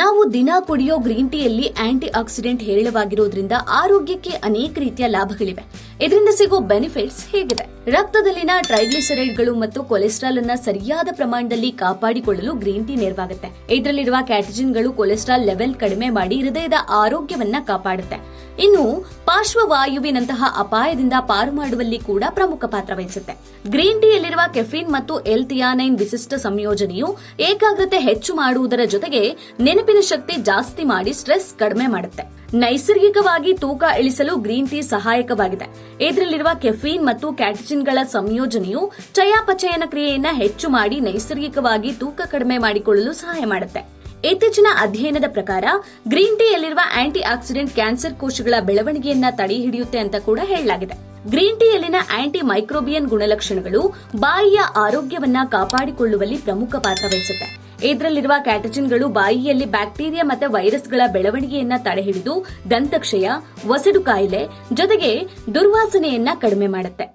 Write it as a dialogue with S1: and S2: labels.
S1: ನಾವು ದಿನ ಕುಡಿಯೋ ಗ್ರೀನ್ ಟೀಯಲ್ಲಿ ಆಂಟಿ ಆಕ್ಸಿಡೆಂಟ್ ಹೇರಳವಾಗಿರೋದ್ರಿಂದ ಆರೋಗ್ಯಕ್ಕೆ ಅನೇಕ ರೀತಿಯ ಲಾಭಗಳಿವೆ. ಇದರಿಂದ ಸಿಗೋ ಬೆನಿಫಿಟ್ಸ್ ಹೇಗಿದೆ? ರಕ್ತದಲ್ಲಿನ ಟ್ರೈಗ್ಲಿಸರೈಡ್ಗಳು ಮತ್ತು ಕೊಲೆಸ್ಟ್ರಾಲ್ ಅನ್ನ ಸರಿಯಾದ ಪ್ರಮಾಣದಲ್ಲಿ ಕಾಪಾಡಿಕೊಳ್ಳಲು ಗ್ರೀನ್ ಟೀ ನೆರವಾಗುತ್ತೆ. ಇದರಲ್ಲಿರುವ ಕ್ಯಾಟಜಿನ್ಗಳು ಕೊಲೆಸ್ಟ್ರಾಲ್ ಲೆವೆಲ್ ಕಡಿಮೆ ಮಾಡಿ ಹೃದಯದ ಆರೋಗ್ಯವನ್ನ ಕಾಪಾಡುತ್ತೆ. ಇನ್ನು ಪಾರ್ಶ್ವವಾಯುವಿನಂತಹ ಅಪಾಯದಿಂದ ಪಾರು ಮಾಡುವಲ್ಲಿ ಕೂಡ ಪ್ರಮುಖ ಪಾತ್ರ ವಹಿಸುತ್ತೆ. ಗ್ರೀನ್ ಟೀಯಲ್ಲಿರುವ ಕೆಫಿನ್ ಮತ್ತು ಎಲ್ ಥಿಯಾನೈನ್ ವಿಶಿಷ್ಟ ಸಂಯೋಜನೆಯು ಏಕಾಗ್ರತೆ ಹೆಚ್ಚು ಮಾಡುವುದರ ಜೊತೆಗೆ ನೆನಪಿನ ಶಕ್ತಿ ಜಾಸ್ತಿ ಮಾಡಿ ಸ್ಟ್ರೆಸ್ ಕಡಿಮೆ ಮಾಡುತ್ತೆ. ನೈಸರ್ಗಿಕವಾಗಿ ತೂಕ ಇಳಿಸಲು ಗ್ರೀನ್ ಟೀ ಸಹಾಯಕವಾಗಿದೆ. ಇದರಲ್ಲಿರುವ ಕೆಫೀನ್ ಮತ್ತು ಕ್ಯಾಟಚಿನ್ಗಳ ಸಂಯೋಜನೆಯು ಚಯಾಪಚಯನ ಕ್ರಿಯೆಯನ್ನ ಹೆಚ್ಚು ಮಾಡಿ ನೈಸರ್ಗಿಕವಾಗಿ ತೂಕ ಕಡಿಮೆ ಮಾಡಿಕೊಳ್ಳಲು ಸಹಾಯ ಮಾಡುತ್ತೆ. ಇತ್ತೀಚಿನ ಅಧ್ಯಯನದ ಪ್ರಕಾರ, ಗ್ರೀನ್ ಟೀಯಲ್ಲಿರುವ ಆಂಟಿ ಆಕ್ಸಿಡೆಂಟ್ ಕ್ಯಾನ್ಸರ್ ಕೋಶಗಳ ಬೆಳವಣಿಗೆಯನ್ನ ತಡೆ ಹಿಡಿಯುತ್ತೆ ಅಂತ ಕೂಡ ಹೇಳಲಾಗಿದೆ. ಗ್ರೀನ್ ಟೀಯಲ್ಲಿನ ಆಂಟಿ ಮೈಕ್ರೋಬಿಯನ್ ಗುಣಲಕ್ಷಣಗಳು ಬಾಯಿಯ ಆರೋಗ್ಯವನ್ನ ಕಾಪಾಡಿಕೊಳ್ಳುವಲ್ಲಿ ಪ್ರಮುಖ ಪಾತ್ರ ವಹಿಸುತ್ತೆ. ಇದರಲ್ಲಿರುವ ಕ್ಯಾಟಜಿನ್ಗಳು ಬಾಯಿಯಲ್ಲಿ ಬ್ಯಾಕ್ಟೀರಿಯಾ ಮತ್ತು ವೈರಸ್ಗಳ ಬೆಳವಣಿಗೆಯನ್ನ ತಡೆಹಿಡಿದು ದಂತಕ್ಷಯ ವಸಡು ಕಾಯಿಲೆ ಜೊತೆಗೆ ದುರ್ವಾಸನೆಯನ್ನ ಕಡಿಮೆ ಮಾಡುತ್ತೆ.